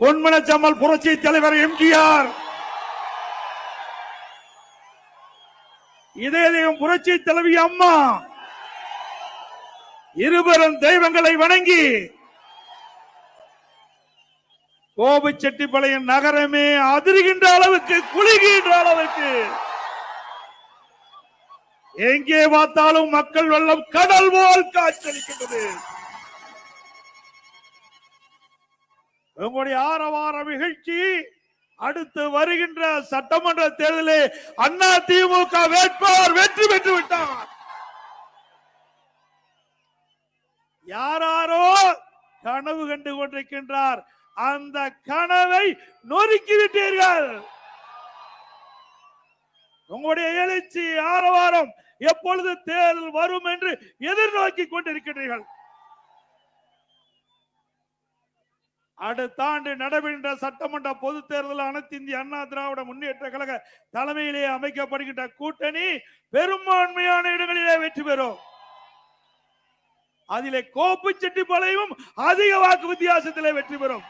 பொன்மனச்சம்மல் புரட்சி தலைவர் எம்ஜிஆர். இதயம் புரட்சி தலைவி அம்மா. இருவரும் தெய்வங்களை வணங்கி கோபிச்செட்டிப்பாளையம் நகரமே அதிர்கின்ற அளவுக்கு குளிகின்ற அளவுக்கு. எங்கே பார்த்தாலும் மக்கள் வெள்ளம் கடல் போல் காட்சியளிக்கின்றது உங்களுடைய ஆரவார நிகழ்ச்சி அடுத்து வருகின்ற சட்டமன்ற தேர்தலில் அண்ணா திமுக வேட்பாளர் வெற்றி பெற்று விட்டார். யாராரோ கனவு கண்டு கொண்டிருக்கின்றார். அந்த கனவை நொறுக்கி விட்டீர்கள். உங்களுடைய எழுச்சி ஆரவாரம் எப்பொழுது தேர்தல் வரும் என்று எதிர்நோக்கி கொண்டிருக்கிறீர்கள் அடுத்த ஆண்டு நடைபெறுகின்ற சட்டமன்ற பொது தேர்தல் அனைத்து இந்திய அண்ணா திராவிட முன்னேற்ற கழக தலைமையிலே அமைக்கப்படுகின்ற கூட்டணி பெரும்பான்மையான இடங்களிலே வெற்றி பெறும். அதிலே கோப்பு செட்டிப்பாளையமும் அதிக வாக்கு வித்தியாசத்திலே வெற்றி பெறும்.